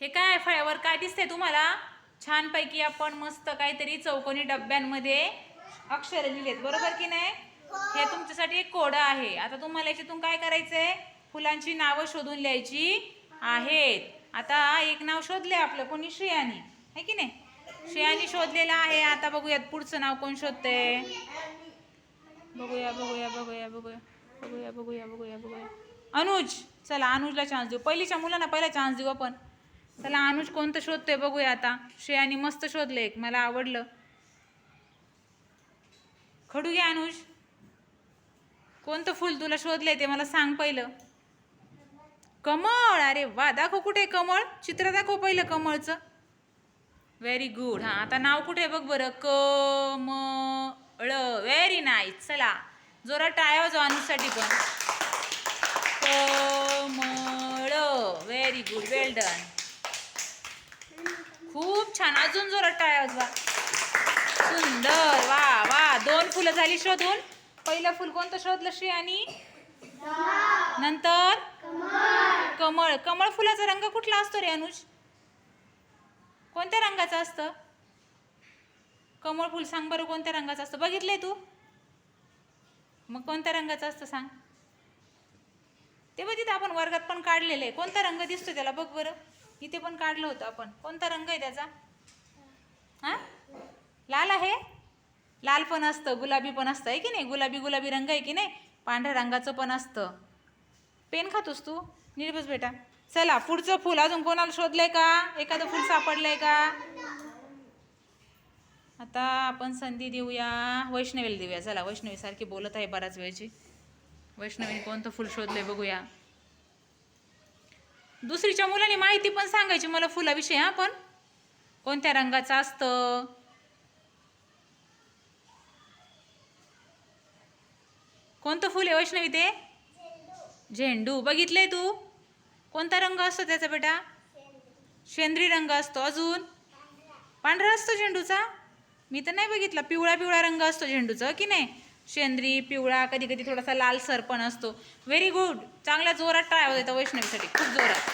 हे काय फळ्यावर काय दिसतंय तुम्हाला? छानपैकी आपण मस्त काहीतरी चौकोनी डब्यांमध्ये अक्षर लिहिलेत बरोबर की नाही? हे तुमच्यासाठी एक कोड आहे. आता तुम्हाला याच्यातून काय करायचंय? फुलांची नावं शोधून लिहायची आहेत. आता एक नाव शोधले आपलं कोणी? श्रेयानी. है की नाही? श्रेयानी शोधलेलं आहे. आता बघूयात पुढचं नाव कोण शोधतंय? बघूया बघूया बघूया बघूया बघूया बघूया बघूया बघूया. अनुज. चला अनुजला चान्स देऊ. पहिलीच्या मुलांना पहिला चान्स देऊ आपण. चला अनुज कोणतं शोधतोय बघूया आता. श्रेयानी मस्त शोधलं एक मला आवडलं. खडू घ्या अनुज. कोणतं फुल तुला शोधलंय ते मला सांग पहिलं. कमळ अरे वा दाखव कुठे आहे कमळ? चित्र दाखव पहिलं कमळचं. व्हेरी गुड हां आता नाव कुठे आहे बघ बरं. क मळ व्हेरी नाईस चला जोरात टाळ्या जो अनुजसाठी पण. क मळ व्हेरी गुड वेल डन छान. अजून जोरात टाळ्या वाजवा. सुंदर. वा वा. दोन फुलं झाली शोधून. पहिलं फुल कोणतं शोधलं श्री आणि? नंतर? कमळ. कमळ फुलाचा रंग कुठला असतो रे अनुज? कोणत्या रंगाचं असतं? कमळ फुल सांग बरं कोणत्या रंगाचं असतं. बघितलंय तू? मग कोणत्या रंगाचं असतं सांग. ते बघ तिथं आपण वर्गात पण काढलेलं आहे. कोणता रंग दिसतो त्याला बघ बरं. इथे पण काढलं होतं आपण. कोणता रंग आहे त्याचा? हां? लाल आहे? लाल पण असतं गुलाबी पण असतं आहे की नाही? गुलाबी गुलाबी रंग आहे की नाही? पांढऱ्या रंगाचं पण असतं. पेन खातोस तू? नीट बेटा. चला पुढचं फुल. अजून कोणाला शोधलंय का? एखादं फूल सापडलंय का? आता आपण संधी देऊया. वैष्णवीला देऊया. चला वैष्णवी सारखी बोलत आहे बऱ्याच वेळची. वैष्णवीने कोणतं फुल शोधलंय बघूया. दुसरीच्या मुलांनी माहिती पण सांगायची मला फुलाविषयी हां पण. कोणत्या रंगाचं असतं? कोणतं फुल आहे वैष्णवी ते? झेंडू. बघितलंय तू? कोणता रंग असतो त्याचा बेटा? शेंद्री रंग असतो. अजून? पांढरा असतो झेंडूचा? मी तर नाही बघितला. पिवळा पिवळा रंग असतो झेंडूचा की नाही? शेंद्री पिवळा कधी कधी थोडासा लालसर पण असतो. व्हेरी गुड चांगल्या जोरात ट्राय होत वैष्णवीसाठी. खूप जोरात.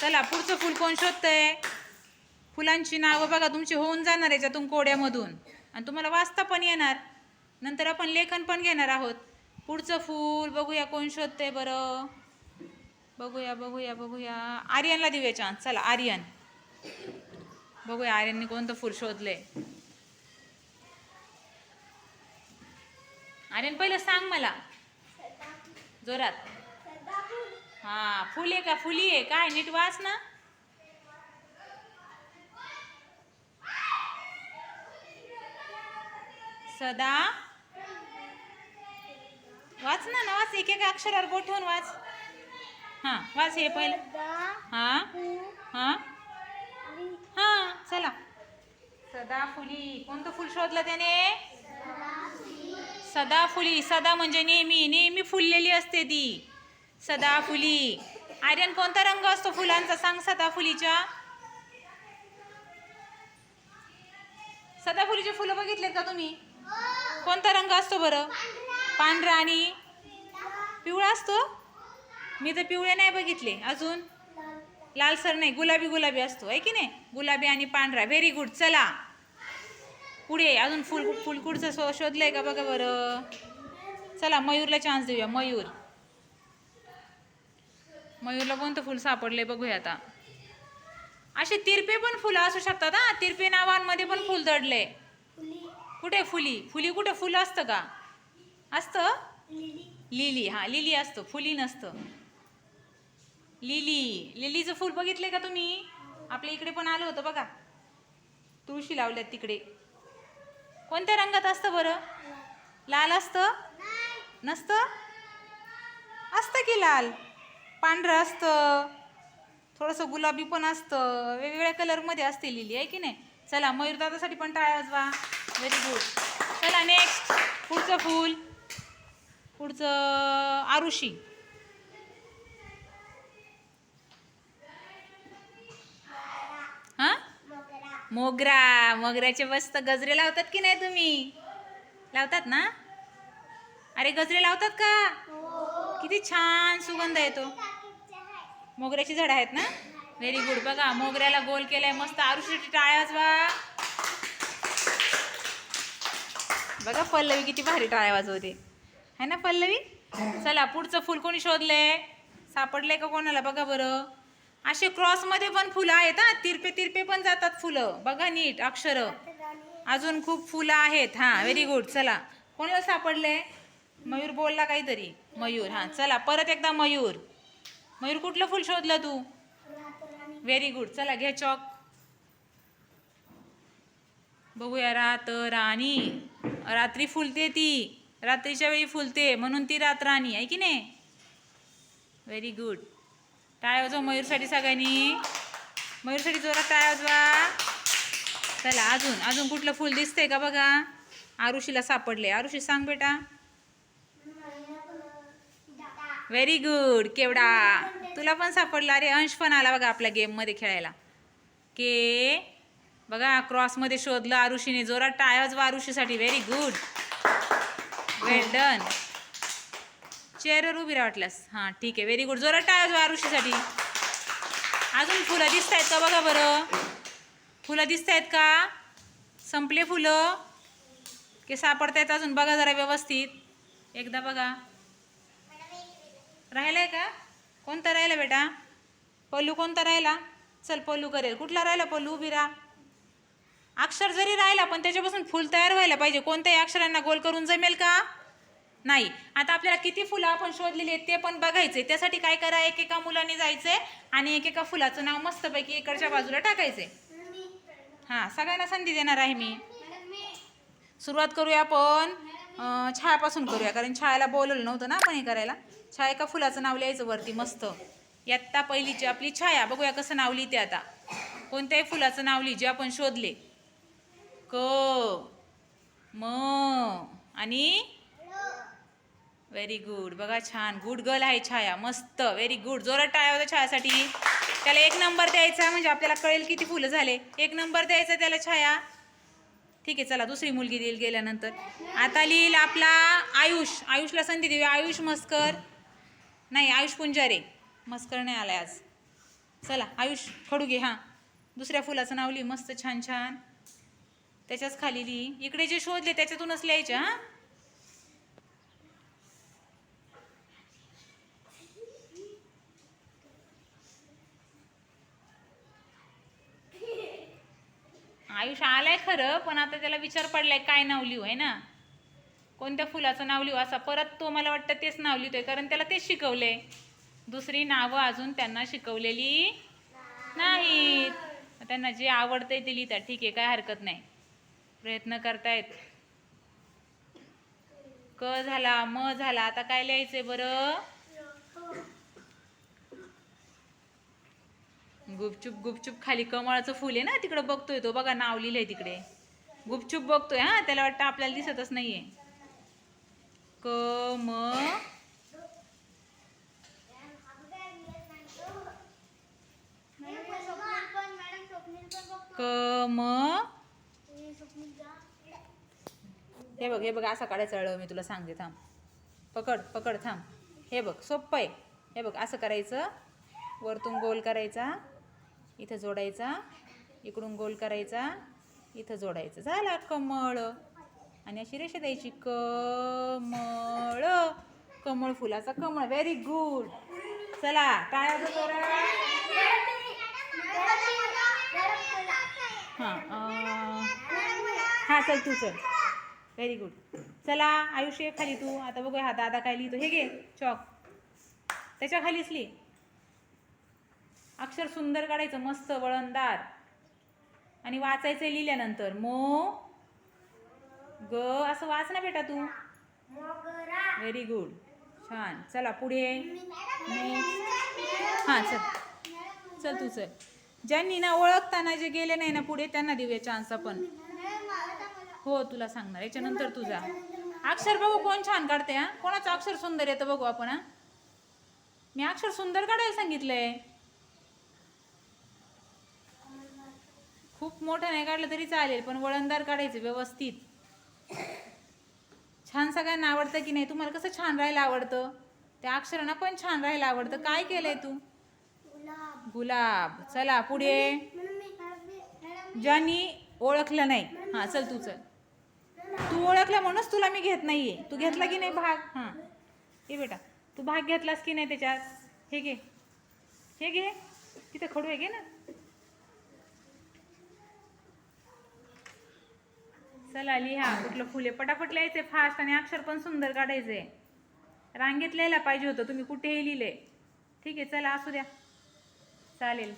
चला पुढचं फुल कोण शोधतंय? फुलांची नावं बघा तुमची होऊन जाणार याच्यातून कोड्यामधून. आणि तुम्हाला वाचता पण येणार. नंतर आपण लेखन पण घेणार आहोत. पुढचं फूल बघूया कोण शोधते बरं. बघूया बघूया बघूया. आर्यनला देऊया चान्स चला आर्यन. बघूया आर्यनने कोणतं फूल शोधले आर्यन पहिलं सांग मला. जोरात. हा फुल आहे का? फुली आहे. काय नीट वाच ना. सदा. वाच ना ना वाच. एक एक अक्षरावर बोट ठेवून वाच. हां वाच हे पहिलं. हां हां. हां चला. सदा फुली. कोणतं फुल शोधलं त्याने? सदा फुली. सदा म्हणजे नेहमी. नेहमी फुललेली असते ती. सदा फुली. आर्यन कोणता रंग असतो फुलांचा? सांग सदा फुलीच्या. सदाफुलीचे फुलं बघितलेत का तुम्ही? कोणता रंग असतो बरं? पांढरा आणि पिवळा असतो? मी तर पिवळे नाही बघितले. अजून? लालसर नाही गुलाबी गुलाबी असतो. आहे की नाही? गुलाबी आणि पांढरा. व्हेरी गुड चला. पुढे. अजून फुल फुल कुठचं शो शोधलंय का बघा बरं? चला मयूरला चान्स देऊया. मयूर. मयूरला कोणतं फुल सापडले बघूया आता. असे तिरपे पण फुलं असू शकतात हा. तिरपे नावांमध्ये पण फुल दडले कुठे फुली? फुली कुठे? फुलं असतं का? असतं? लिली. हा लिली असतं. फुली नसतं. लिली. लिलीचं फुल बघितलंय का तुम्ही? आपल्या इकडे पण आलं होतं बघा. तुळशी लावल्यात तिकडे. कोणत्या रंगात असतं बरं? लाल असतं? नसतं? असतं की लाल? पांढरं असतं. थोडंसं गुलाबी पण असतं. वेगवेगळ्या कलरमध्ये असते लिली आहे की नाही? चला मयूर दादासाठी पण टाळ्या वाजवा व्हेरी गुड चला नेक्स्ट पुढचं फूल. पुढचं आरुषी. हां? मोगरा. मोगऱ्याचे मस्त गजरे लावतात की नाही तुम्ही? लावतात ना? अरे गजरे लावतात का? किती छान सुगंध येतो मोगऱ्याची झाडं आहेत ना? व्हेरी गुड बघा मोगऱ्याला गोल केलाय. मस्त आरुषीची टाळ्या वाजवा. बघा पल्लवी किती भारी टाळ्या वाजवते. है ना पल्लवी? चला पुढचं फुल कोणी शोधले? सापडले का कोणाला? बघा बरं. असे क्रॉसमध्ये पण फुलं आहेत हा. तिरपे तिरपे पण जातात फुलं. बघा नीट अक्षर. अजून खूप फुलं आहेत हां. व्हेरी गुड चला. कोणाला सापडले? मयूर बोलला काहीतरी. मयूर हां. चला परत एकदा मयूर. मयूर कुठलं फुल शोधलं तू? व्हेरी गुड चला घ्या चॉक बघूया रात राणी. रात्री फुलते ती. रात्रीच्या वेळी फुलते म्हणून ती रात राणी आहे की नाही? व्हेरी गुड टाळ्या वाजवा मयूरसाठी सगळ्यांनी. मयूरसाठी जोरात टाळ्या वाजवा. चला अजून अजून कुठलं फुल दिसतंय का बघा? आरुषीला सापडले आरुषी सांग बेटा. व्हेरी गुड केवडा तुला पण सापडला. अरे अंश पण आला बघा आपल्या गेममध्ये खेळायला. के बघा क्रॉसमध्ये शोधलं आरुषीने. जोरात टाळ्याच व आरुषीसाठी. व्हेरी गुड वेल डन चेअरवर उभी राह वाटल्यास. हां ठीक आहे. व्हेरी गुड जोरात टाळ्याच वा आरुषीसाठी. अजून फुलं दिसत आहेत का बघा बरं? फुलं दिसत आहेत का? संपले फुलं? की सापडतायत अजून? बघा जरा व्यवस्थित. एकदा बघा. राहिलं आहे का? कोणता राहिला बेटा? पल्लू कोणता राहिला? चल पल्लू करेल. कुठला राहिला पल्लू? उभी राहा. अक्षर जरी राहिला पण त्याच्यापासून फुल तयार व्हायला पाहिजे. कोणत्याही अक्षरांना गोल करून जमेल का? नाही. आता आपल्याला किती फुलं आपण शोधलेली आहेत ते पण बघायचे त्यासाठी काय करा एकेका मुलाने जायचे आणि एकेका फुलाचं नाव मस्तपैकी इकडच्या बाजूला टाकायचे हां सगळ्यांना संधी देणार आहे मी. सुरुवात करूया आपण. छायापासून करूया कारण छायाला बोलवलं नव्हतं ना आपण हे करायला. छाया एका फुलाचं नाव लिहायचं वरती मस्त. यात्ता पहिलीची आपली छाया. बघूया कसं नाव लिहिते आता. कोणत्याही फुलाचं नाव लिहि जे आपण शोधले. क म आणि? व्हेरी गुड बघा छान. गुड गर्ल आहे छाया. मस्त. व्हेरी गुड जोरात टाळ्या होता छायासाठी. त्याला एक नंबर द्यायचा म्हणजे आपल्याला कळेल किती फुलं झाले. एक नंबर द्यायचा त्याला छाया. ठीक आहे चला दुसरी मुलगी देईल गेल्यानंतर. आता लिहिल आपला आयुष. आयुषला संधी देऊया. आयुष मस्कर. नाही आयुष पुंजारे. मस्कर नाही आलाय आज. चला आयुष खडू घे हां. दुसऱ्या फुलाचं नाव लिही मस्त छान छान. त्याच्याच खाली लिही. इकडे जे शोधले त्याच्यातूनच लिहायचे हां. आयुष आलाय खरं पण आता त्याला विचार पडलाय काय नाव लिहू आहे ना? कोणत्या फुलाचं नाव लिहू? असा परत तो मला वाटतं तेच नाव लिहितोय कारण त्याला तेच शिकवले दुसरी नावं अजून त्यांना शिकवलेली नाहीत. त्यांना जे आवडतंय ते लिहितात. ठीक आहे काय हरकत नाही. प्रयत्न करतायत. क झाला म झाला. आता काय लिहायचंय बरं? गुपचूप गुपचूप खाली कमळाचं फुल आहे ना तिकडं बघतोय तो. बघा नाव लिहिलंय तिकडे. गुपचूप बघतोय हा. त्याला वाटतं आपल्याला दिसतच नाहीये. क म. क म. हे बघ हे बघ असं काढायचं अळं मी तुला सांगते थांब. पकड पकड थांब. हे बघ सोपं आहे. हे बघ असं करायचं. वरतून गोल करायचा. इथं जोडायचा. इकडून गोल करायचा. इथं जोडायचं. झाला कमळ आणि अशी रेषा द्यायची. कमळ कमळ फुलाचा कमळ. व्हेरी गुड चला काय बरोबर हां हां चल तू चल. व्हेरी गुड चला आयुष्य खाली तू. आता बघूया हा दादा काय लिहितो. हे घे चॉक त्याच्या खालीच लिही. अक्षर सुंदर काढायचं मस्त वळणदार. आणि वाचायचं लिहिल्यानंतर मो ग असं वाच ना बेटा तू. व्हेरी गुड छान. चला पुढे. हां चल. चल तू चल. ज्यांनी ना ओळखताना जे गेले नाही ना पुढे त्यांना देऊया चान्स आपण. हो तुला सांगणार. याच्यानंतर तुझा अक्षर बघू कोण छान काढते हा? कोणाचं अक्षर सुंदर येतं बघू आपण हा? मी अक्षर सुंदर काढायला सांगितलंय. खूप मोठं नाही काढलं तरी चालेल पण वळणदार काढायचं व्यवस्थित. सगळ्यांना आवडतं की नाही? तुम्हाला कसं छान राहायला आवडतं? त्या अक्षरांना पण छान राहायला आवडतं. काय केलंय तू? गुलाब. चला पुढे. ज्यांनी ओळखलं नाही. हां चल तू चल. तू ओळखलं म्हणूनच तुला मी घेत नाहीये. तू घेतला की नाही भाग? हां. ये बेटा. तू भाग घेतलास की नाही त्याच्यात? हे घे. हे घे. तिथे खडू आहे घे ना. चला लिहा. कुठलं फुले पटापट लिहायचे फास्ट आणि अक्षर पण सुंदर काढायचे रांगेत लिहायला पाहिजे होतं तुम्ही कुठेही लिहिले. ठीक आहे चला असू द्या. चालेल.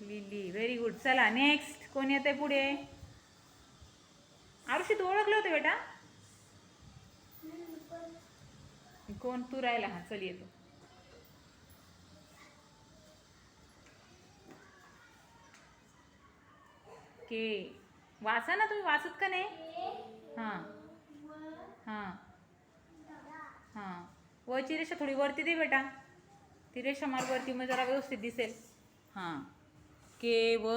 लिली व्हेरी गुड चला नेक्स्ट कोण येते पुढे? आरुषी तू ओळखलं होतं बेटा? कोण? तू राहिला. हा चल येतो. के वाचा ना तुम्ही वाचत का नाही? हां. हां. हां. वरची रेषा थोडी वरती दे बेटा. ती रेषा मार वरती मग जरा व्यवस्थित दिसेल. हां. के व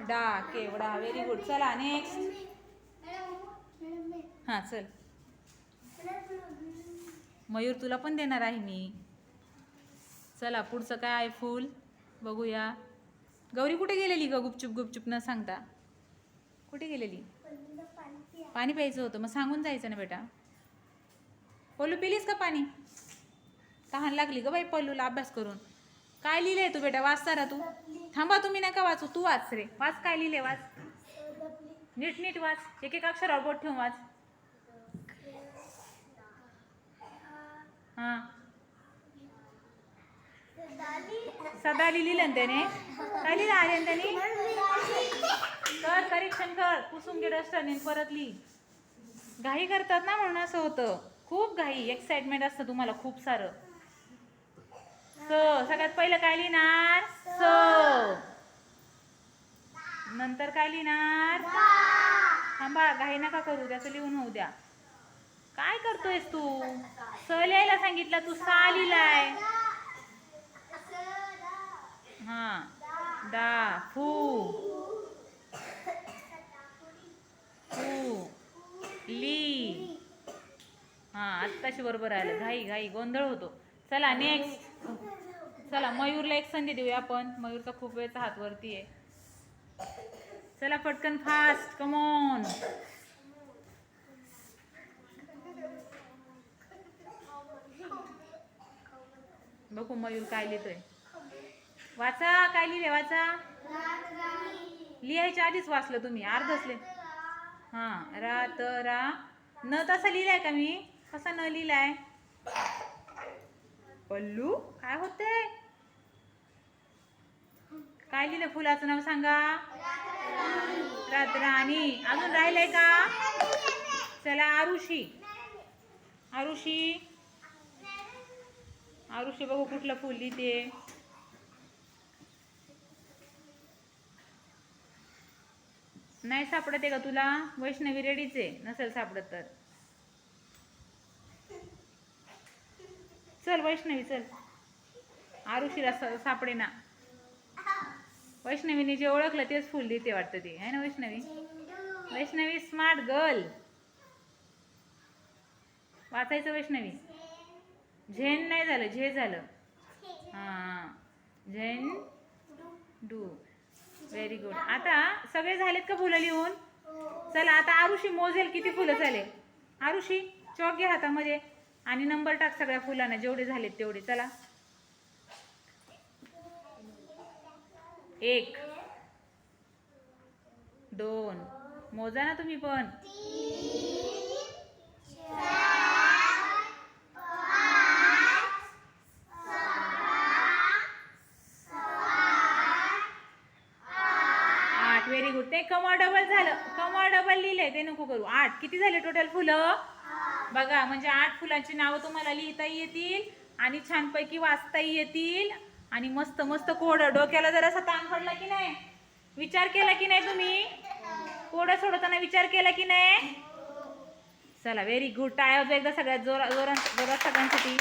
डा केवडा व्हेरी गुड चला नेक्स्ट हां चल. मयूर तुला पण देणार आहे मी. चला पुढचं काय आहे? फूल. बघूया. गौरी कुठे गेलेली ग? गुपचूप गुपचूप न सांगता. कुठे गेलेली? पाणी प्यायचं होतं. मग सांगून जायचं ना बेटा. पल्लू पिलीस का पाणी? तहान लागली ग बाई पल्लूला अभ्यास करून. काय लिहिलंय तू बेटा? वाचता रा तू. थांबा तुम्ही नका वाचू. तू वाच रे. वाच काय लिहिले वाच. नीट नीट वाच. एक एक अक्षरावर बोट ठेवून वाच. हां. सदा लिहिलं त्याने? काय लिहिलं आर्यन त्याने? कर करेक्शन कर. पुसून घे डस्टरने परत लिही. घाई करतात ना म्हणून असं होतं. खूप घाई एक्साइटमेंट असतं तुम्हाला खूप सारं. स सगळ्यात पहिलं काय लिहिणार? स नंतर काय लिहिणार? थांबा घाई नका करू त्याचं लिहून होऊ द्या. काय करतोयस तू? स लिहायला सांगितलं तू सा लिहिलाय. हा. दा फू. फू. ली. हा आत्ताशी बरोबर आलं. घाई घाई गोंधळ होतो. चला नेक्स्ट चला मयूरला एक संधी देऊया आपण. मयूरचा खूप वेळचा हात वरती आहे. चला पटकन फास्ट कमॉन बघू मयूर काय लिहितोय. वाचा काय लिहिले वाचा? लिहायच्या आधीच वाचलं तुम्ही अर्धच लिह. हां रा त रा. न तसा लिहिलाय का मी? कसा न लिहिलाय. पल्लू काय होते काय लिहिलं फुलाचं नाव सांगा? रातराणी. अजून राहिलंय का? चला आरुषी. आरुषी. आरुषी बघू कुठलं फुल लिहिते. नाही सापडत आहे का तुला? वैष्णवी रेडीच आहे. नसेल सापडत तर. चल वैष्णवी चल. आरुषीला सापडे ना. वैष्णवीने जे ओळखलं तेच फुल देते वाटतं ते. आहे ना वैष्णवी? वैष्णवी स्मार्ट गर्ल वाचायचं वैष्णवी? झेन नाही झालं झे झालं. हां. Zen do. व्हेरी गुड आता सगळे झालेत का फुलं लिहून? चला आता आरुषी मोजेल किती फुलं चालेल? आरुषी चॉक घ्या हातामध्ये आणि नंबर टाक सगळ्या फुलांना जेवढे झालेत तेवढे. चला. एक दोन. मोजा ना तुम्ही पण. व्हेरी गुड ते कमळ डबल झालं. कमळ डबल लिहिलंय ते नको करू. आठ. किती झाले टोटल फुलं? बघा म्हणजे आठ फुलांची नावं तुम्हाला लिहिताही येतील आणि छानपैकी वाचताही येतील. आणि मस्त मस्त कोड. डोक्याला जरासा ताण पडला की नाही? विचार केला की नाही तुम्ही? कोड सोडताना विचार केला की नाही? चला व्हेरी गुड टाय एकदा सगळ्यात जोरा जोरा जोरात सगळ्यांसाठी.